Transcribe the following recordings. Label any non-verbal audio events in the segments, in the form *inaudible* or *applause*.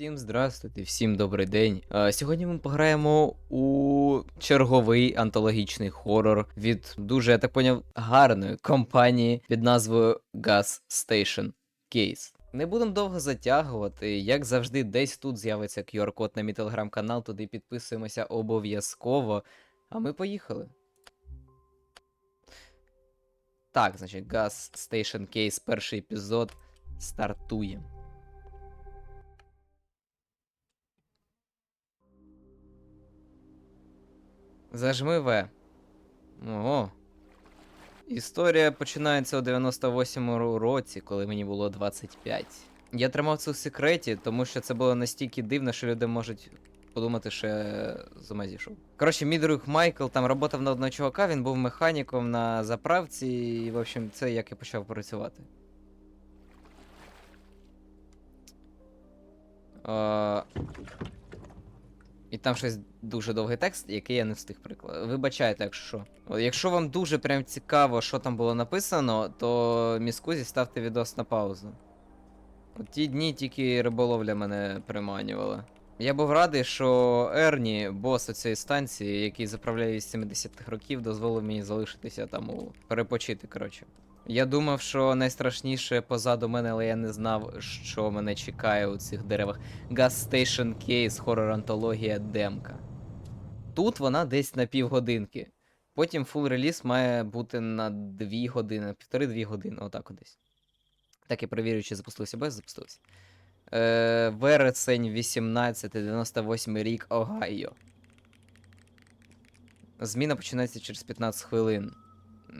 Всім здравствуйте, всім добрий день. Е, Сьогодні ми пограємо у черговий антологічний хорор від дуже, я так поняв, гарної компанії під назвою Gas Station Case. Не будемо довго затягувати. Як завжди, десь тут з'явиться QR-код на мій телеграм-канал, туди підписуємося обов'язково. А ми поїхали. Так, значить, Gas Station Case, перший епізод стартує. Зажми В. Ого. Історія починається у 98-му році, коли мені було 25. Я тримав це в секреті, тому що це було настільки дивно, що люди можуть подумати, що я з. Коротше, мій друг Майкл там працював на одного чувака, він був механіком на заправці, і, в общем, це як я почав працювати. А... І там щось дуже довгий текст, який я не встиг прикласти. Вибачайте, якщо що. Якщо вам дуже прям цікаво, що там було написано, то міскузі ставте відос на паузу. От ті дні тільки риболовля мене приманювала. Я був радий, що Ерні, бос цієї станції, який заправляє з 70-х років, дозволив мені залишитися там у перепочити, коротше. Я думав, що найстрашніше позаду мене, але я не знав, що мене чекає у цих деревах. Gas Station Case, хорор антологія Демка. Тут вона десь на півгодинки. Потім фул реліз має бути на 2 години, півтори-дві години, отак от десь. Так я перевірю, чи запустилося без запустилося. Е, вересень 18, 98 рік, Огайо. Зміна починається через 15 хвилин.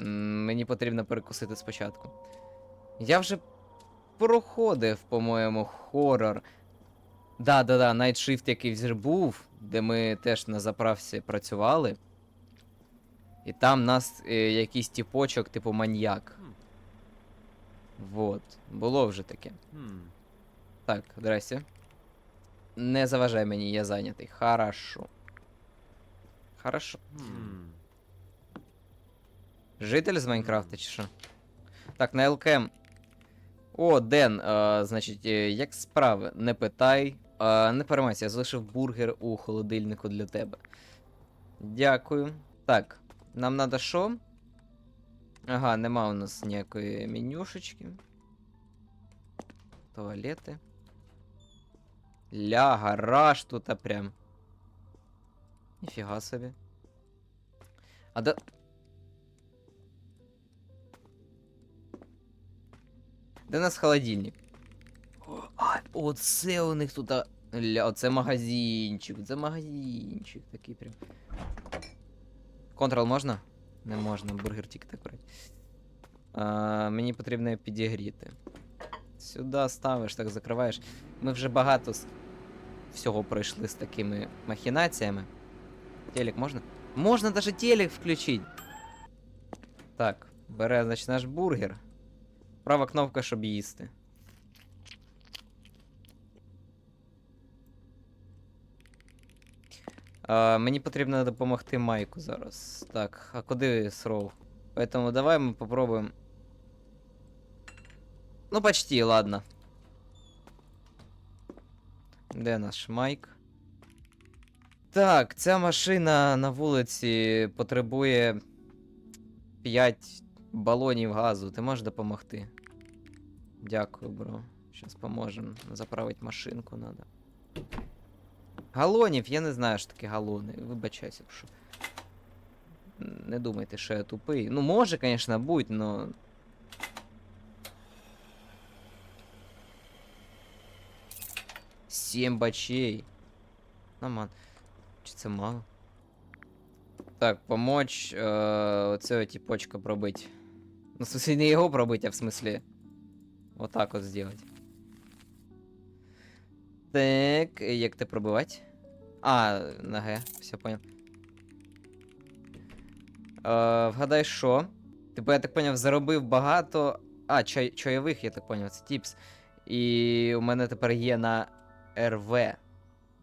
Мені потрібно перекусити спочатку. Я вже проходив, по-моєму, хорор. Да, да, да, Night Shift, який вже був, де ми теж на заправці працювали. І там нас е, якийсь тіпочок, типу маньяк. Вот. Було вже таке. Так, здрасте. Не заважай мені, я зайнятий. Хорошо. Хорошо. Житель з Майнкрафта чи що? Так, на ЛКМ. О, Ден, а, значить, е, як справи? Не питай. А, не переймайся, я залишив бургер у холодильнику для тебе. Дякую. Так, нам надо що? Ага, нема у нас ніякої менюшечки. Туалети. Ля, гараж тут прям. Ніфіга собі. А да. Де у нас холодильник? О, а, оце у них тут. Ля, оце магазинчик, це магазинчик такий прям. Контрол можна? Не можна, бургер тільки так брати. А, мені потрібно підігріти. Сюди ставиш, так закриваєш. Ми вже багато з... всього пройшли з такими махінаціями. Телек можна? Можна навіть телек включити. Так, бере, значить, наш бургер. Права кнопка, щоб їсти. А, мені потрібно допомогти Майку зараз. Так, а куди сров? Поэтому давай мы попробуем. Ну, почти, ладно. Де наш Майк? Так, ця машина на вулиці потребує 5 балонів газу. Ти можеш допомогти? Дякую, бро. Щас поможем. Заправити машинку надо. Галонів, я не знаю, що таке галони. Вибачайся, якщо. Не думайте, що я тупий. Ну, може, звісно, бути, но. Сім бачей. Наман. Чи це мало? Так, помочь е, оцього типочка пробити. Ну, в смысле, не його пробити, а в смысле. Вот так от сделать. Так, як ти пробивати? А, на Г, все понял. Е, вгадай, що? Типу, я так поняв, заробив багато. А, чай, чайових, я так поняв, це тіпс. І у мене тепер є на РВ.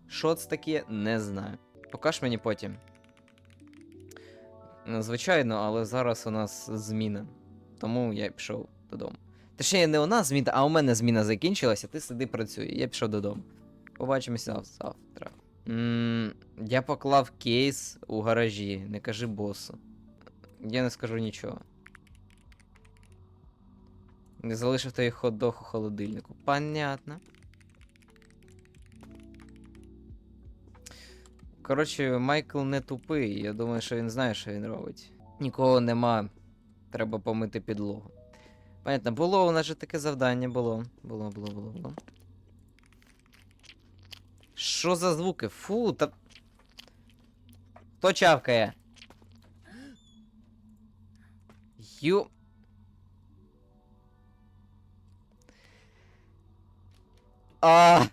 Що це таке, не знаю. Покаж мені потім. Ну, Звичайно, але зараз у нас зміна. Тому я пішов додому. Точніше, не у нас зміна, а у мене зміна закінчилася, ти сиди працюй. Я пішов додому. Побачимося завтра. м я поклав кейс у гаражі, не кажи босу. Я не скажу нічого. Не залишив той хот-дог у холодильнику. Понятно. Коротше, Майкл не тупий. Я думаю, що він знає, що він робить. Нікого нема. Треба помити підлогу. Понятно, було у нас же таке завдання, було. Було, було, було, було. Що за звуки? Фу, та. Хто чавкає? Ю. А.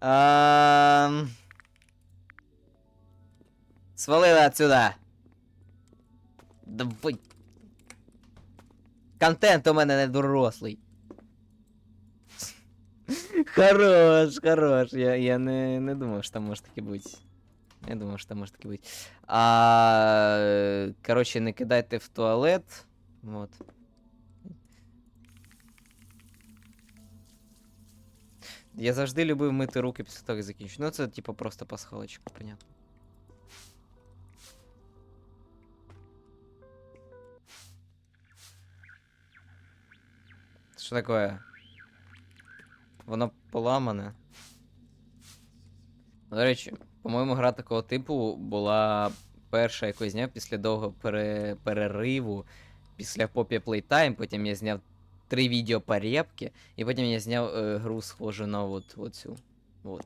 Ам... Свалили отсюда. Давай. Контент у мене не дорослий. Хорош, хорош. Я, я не, не думав, що там може таке бути. Не думав, що там може таке бути. А, коротше, не кидайте в туалет. Вот. Я завжди любив мити руки після того, як закінчу. Ну, це типу просто пасхалочка, понятно. Що таке? Воно поламане. До речі, по-моєму, гра такого типу була перша, яку я зняв після довгого пере... перериву, після Poppy Playtime, потім я зняв три відео по і потім я зняв е, гру схожу на от, оцю. От.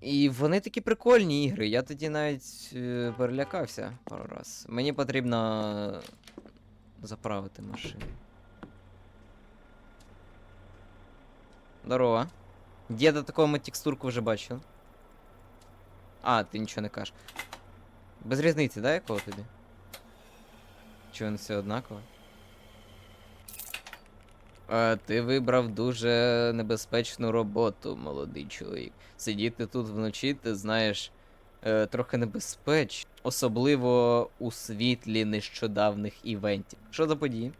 І вони такі прикольні ігри. Я тоді навіть е, перелякався пару раз. Мені потрібно заправити машину. Здорово. Діда такого ми текстурку вже бачив. А, ти нічого не кажеш. Без різниці, да, якого тобі? Чи вони все однаково? А, ти вибрав дуже небезпечну роботу, молодий чоловік. Сидіти тут вночі, ти знаєш, е, трохи небезпечно. Особливо у світлі нещодавних івентів. Що за події?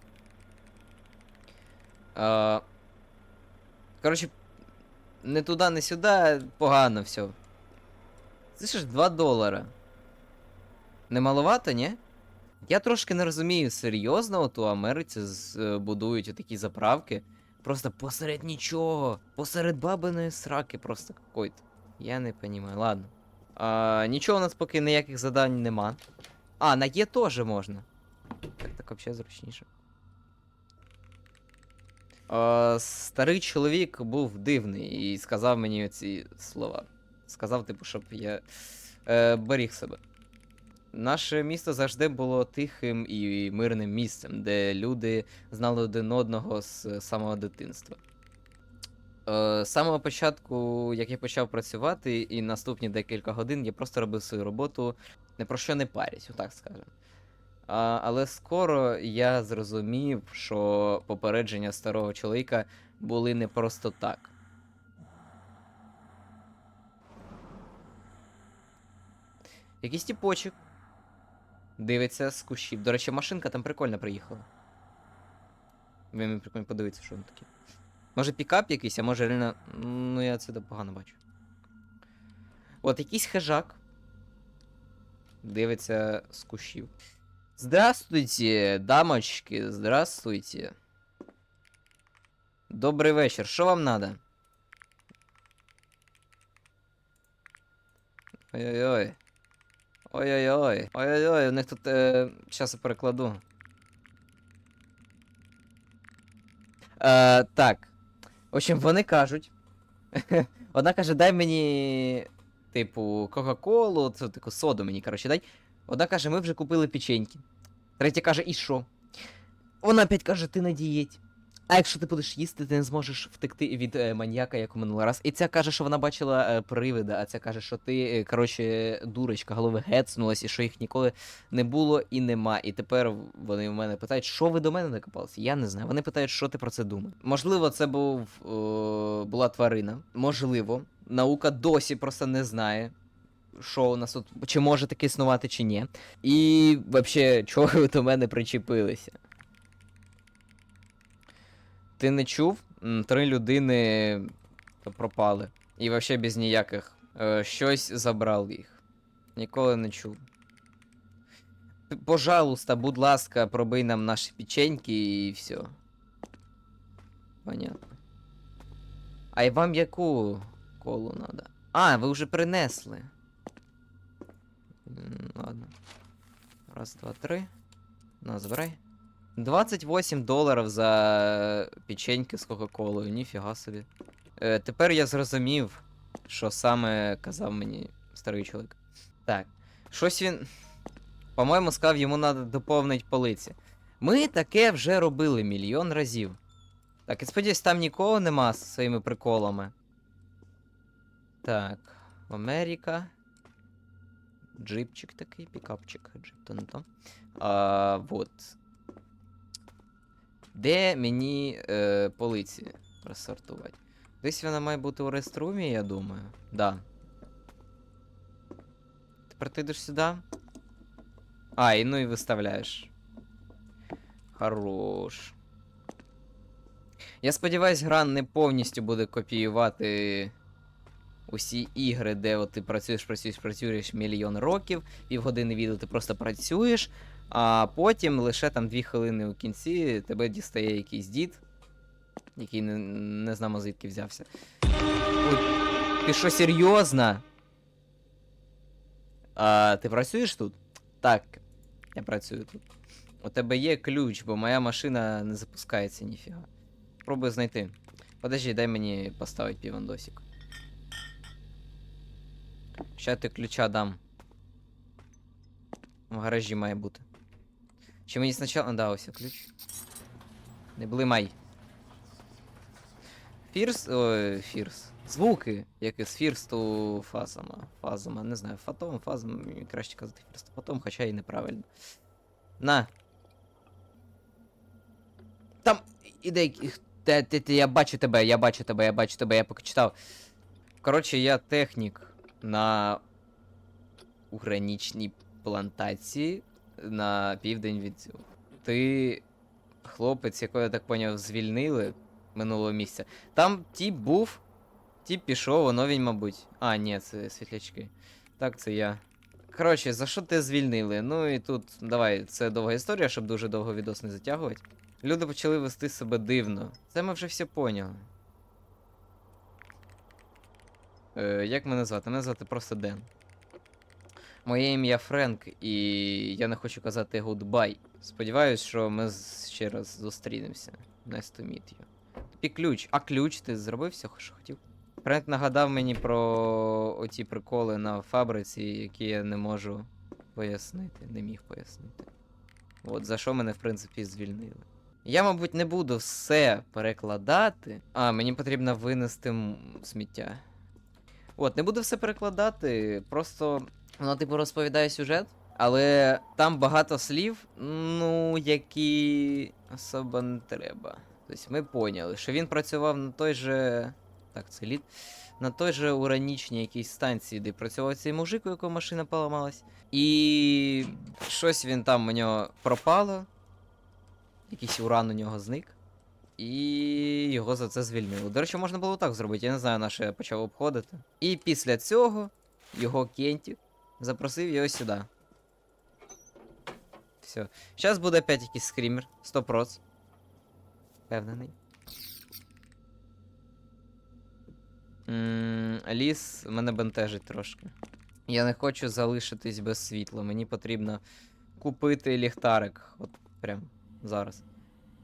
А, коротше, не туди, не сюди, погано все. Це ж 2 долара. Не маловато, ні? Я трошки не розумію, серйозно, от у Америці е, будують такі заправки. Просто посеред нічого. Посеред бабиної сраки просто какой-то. Я не розумію, ладно. А, нічого у нас поки ніяких завдань нема. А, на Є теж можна. Так так взагалі зручніше. А, старий чоловік був дивний і сказав мені ці слова. Сказав, типу, щоб я е, беріг себе. Наше місто завжди було тихим і мирним місцем, де люди знали один одного з самого дитинства. Е, з самого початку, як я почав працювати, і наступні декілька годин я просто робив свою роботу, не про що не парюсь, отак скажемо. А, але скоро я зрозумів, що попередження старого чоловіка були не просто так. Якийсь тіпочок дивиться з кущів. До речі, машинка там прикольно приїхала. Ви мені прикольно подивитися, що він таке. Може пікап якийсь, а може реально. Ну, я це погано бачу. От якийсь хижак. Дивиться з кущів. Здравствуйте, дамочки, здравствуйте. Добрий вечір. Що вам надо? Ой-ой-ой. Ой-ой-ой. Ой-ой-ой, у них тут. Е... Щас я перекладу. Е, так. В общем, вони кажуть. *laughs* Одна каже, дай мені. Типу, Кока-Колу, таку соду мені, коротше, дай. Одна каже, ми вже купили печеньки. Третя каже, і що? Вона опять каже, ти на дієті. А якщо ти будеш їсти, ти не зможеш втекти від е, маньяка, як у минулий раз. І ця каже, що вона бачила е, привида, а ця каже, що ти, е, коротше, дурочка, голови гецнулась, і що їх ніколи не було і нема. І тепер вони в мене питають, що ви до мене накопалися? Я не знаю. Вони питають, що ти про це думаєш. Можливо, це був о, була тварина. Можливо, наука досі просто не знає. Що у нас тут, чи може таке існувати, чи ні. І взагалі, *laughs* чого ви до мене причепилися? Ти не чув? три людини пропали. І взагалі без ніяких. Е, щось забрали їх. Ніколи не чув. Пожалуйста, будь ласка, пробий нам наші печеньки і все. Понятно. А й вам яку колу надо? А, ви вже принесли. Ладно. Раз, два, три. На, забирай. 28 доларів за печеньки з Кока-Колою, ніфіга собі. Е, тепер я зрозумів, що саме казав мені старий чоловік. Так, щось він. По-моєму, сказав, йому треба доповнити полиці. Ми таке вже робили мільйон разів. Так, і сподіваюсь, там нікого нема з своїми приколами. Так, Америка. Джипчик такий, пікапчик, джип то не то. А, вот. Де мені е, полиці розсортувати? Десь вона має бути у реструмі, я думаю. Да. Тепер ти йдеш сюди. А, і ну і виставляєш. Хорош. Я сподіваюсь, гра не повністю буде копіювати усі ігри, де от ти працюєш, працюєш, працюєш мільйон років, півгодини відео ти просто працюєш, а потім лише там дві хвилини у кінці тебе дістає якийсь дід, який не, не знамо звідки взявся. Ой, ти що, серйозно? А, ти працюєш тут? Так, я працюю тут. У тебе є ключ, бо моя машина не запускається ніфіга. Пробую знайти. Подожди, дай мені поставити півандосик. Ща ти ключа дам. В гаражі має бути. Чи мені спочатку. Да, ось ключ. Не блимай. Фірс. Ой, фірс. Звуки, як із фірсту фазама. Фазама, не знаю, фатом, фазом, краще казати фірсту фатом, хоча і неправильно. На. Там іде. Те, те, те, я бачу тебе, я бачу тебе, я бачу тебе, я поки читав. Коротше, я технік на гранічній плантації на південь від. Ти хлопець, якого, я так поняв, звільнили минулого місяця. Там тіп був, тіп пішов, воно він, мабуть. А, ні, це світлячки. Так, це я. Коротше, за що те звільнили? Ну і тут, давай, це довга історія, щоб дуже довго відос не затягувати. Люди почали вести себе дивно. Це ми вже все поняли. Е, як мене звати? Мене звати просто Ден. Моє ім'я Френк, і я не хочу казати гудбай. Сподіваюсь, що ми ще раз зустрінемося. Nice to meet you. Тобі ключ. А ключ ти зробив все, що хотів? Френк нагадав мені про оті приколи на фабриці, які я не можу пояснити, не міг пояснити. От за що мене, в принципі, звільнили. Я, мабуть, не буду все перекладати. А, мені потрібно винести сміття. От, не буду все перекладати, просто воно, типу, розповідає сюжет, але там багато слів, ну, які особо не треба. Тобто ми поняли, що він працював на той же. Так, це лід. На той же уранічній якійсь станції, де працював цей мужик, у якого машина поламалась. І щось він там у нього пропало. Якийсь уран у нього зник. І його за це звільнили. До речі, можна було так зробити, я не знаю, на що я почав обходити. І після цього його Кентік запросив його сюди. Все. Зараз буде опять якийсь скрімер. 100%. Впевнений. Ліс мене бентежить трошки. Я не хочу залишитись без світла. Мені потрібно купити ліхтарик. От прям зараз.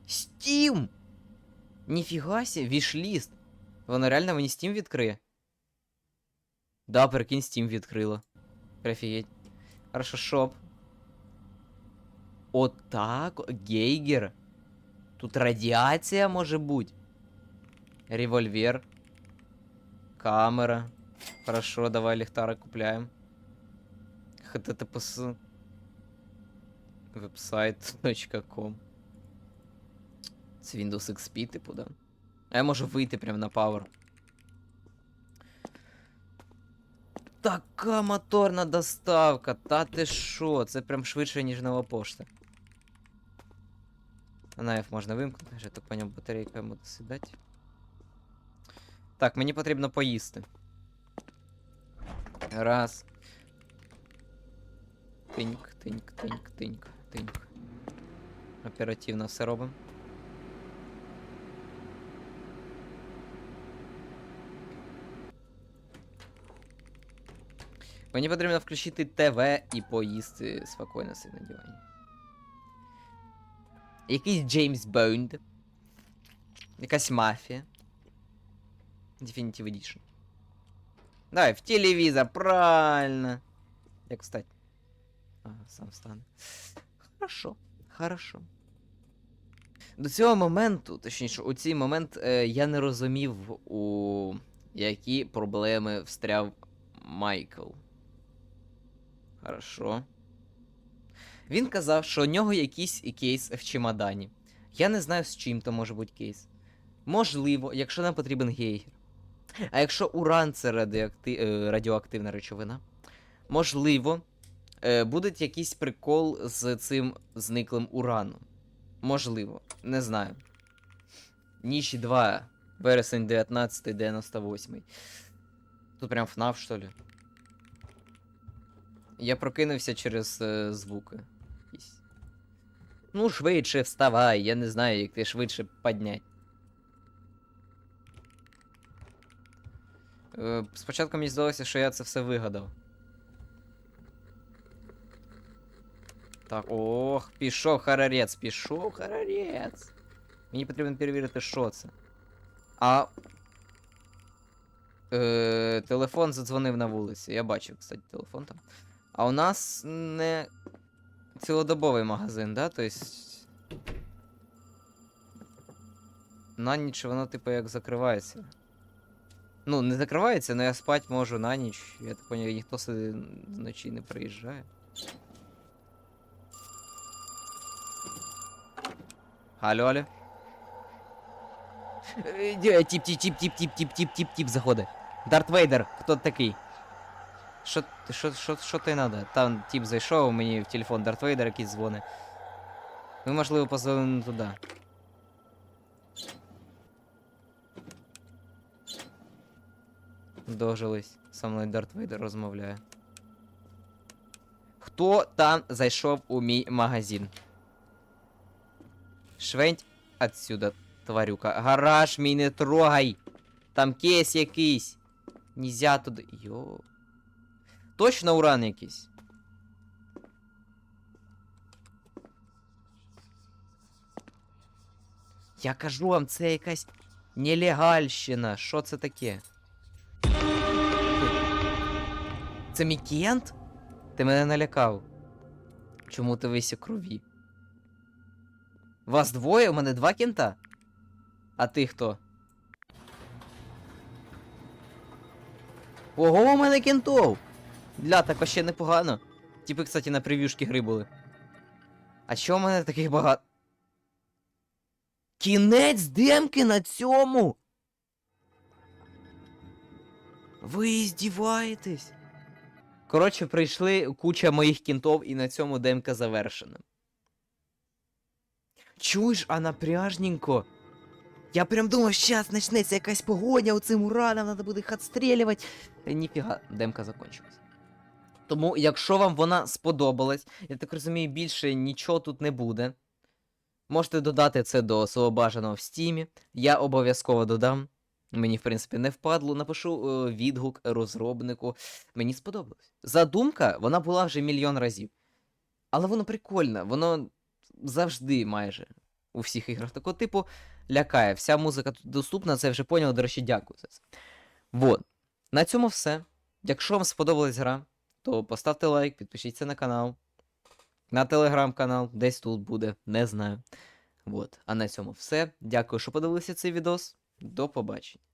Стім! Ніфіга сі, вішліст. Воно реально мені Steam відкриє? Да, прикинь, Steam відкрило. Прифігеть. Хорошо, шоп. Отак. Гейгер. Тут радіація може бути. Револьвер. Камера. Хорошо, давай ліхтарик купляємо. https website.com Це Windows XP, типу, да. А я можу вийти прямо на Power. Така моторна доставка. Та ти що? Це прям швидше, ніж нова пошта. А на F можна вимкнути, вже так поняв, батарейка буде сідати. Так, мені потрібно поїсти. Раз. Тиньк, тиньк, тиньк, тиньк, тиньк. Оперативно все робимо. Мені потрібно включити ТВ і поїсти спокійно си на дивані. Якийсь Джеймс Бонд. Якась мафія. Definitive Edition. Давай, в телевизор, правильно. Як встать? Ага, сам встане. Хорошо, хорошо. До цього моменту, точніше, у цей момент е, я не розумів, у які проблеми встряв Майкл. Хорошо. Він казав, що у нього якийсь кейс в чемодані. Я не знаю, з чим то може бути кейс. Можливо, якщо нам потрібен гейгер. А якщо уран це радіоакти... е, радіоактивна речовина, можливо, е, буде якийсь прикол з цим зниклим ураном. Можливо, не знаю. Ніші 2, вересень 19, 98. Тут прям ФНАФ, що ли? Я прокинувся через е, звуки. Ну, швидше вставай, я не знаю, як ти швидше піднять. Е, Спочатку мені здалося, що я це все вигадав. Так, ох, пішов харарець, пішов харарець. Мені потрібно перевірити, що це. А. Е, телефон задзвонив на вулиці. Я бачив, кстати, телефон там. А у нас не цілодобовий магазин, да? Тобто. На ніч воно, типу, як закривається. Ну, не закривається, але я спать можу на ніч. Я так поняв, ніхто сюди вночі не приїжджає. Алло, алло. Е, Тіп-тіп-тіп-тіп-тіп-тіп-тіп-тіп заходи. Дарт Вейдер, хто такий? Що, що, що, що ти надо? Там тіп зайшов, мені в телефон Дарт Вейдер якийсь дзвони. Ви, можливо, позвонили туди. Дожились. Со мною Дарт Вейдер розмовляє. Хто там зайшов у мій магазин? Швенть отсюда, тварюка. Гараж мій не трогай. Там кейс якийсь. Нельзя туди. Йо. Точно уран якийсь. Я кажу вам, це якась нелегальщина. Що це таке? Це мій кент? Ти мене налякав. Чому ти у крові? Вас двоє? У мене два кента? А ти хто? Ого, у мене кентов! Бля, так вообще непогано. Типи, кстати, на прев'юшки гри були. А чого у мене таких багато? Кінець демки на цьому! Ви здіваєтесь? Коротше, прийшли куча моїх кінтов, і на цьому демка завершена. Чуєш, а напряжненько. Я прям думав, щас почнеться якась погоня оцим ураном, треба буде їх відстрілювати. Ніфіга, демка закончилась. Тому, якщо вам вона сподобалась, я так розумію, більше нічого тут не буде. Можете додати це до свого бажаного в стімі. Я обов'язково додам. Мені, в принципі, не впадло. Напишу е, відгук розробнику. Мені сподобалось. Задумка, вона була вже мільйон разів. Але воно прикольне, воно завжди майже у всіх іграх такого типу лякає. Вся музика тут доступна, це вже поняв. До речі, дякую за це. Вот. На цьому все. Якщо вам сподобалась гра, то поставте лайк, підпишіться на канал. На телеграм-канал, десь тут буде, не знаю. Вот. А на цьому все. Дякую, що подивилися цей відос. До побачення.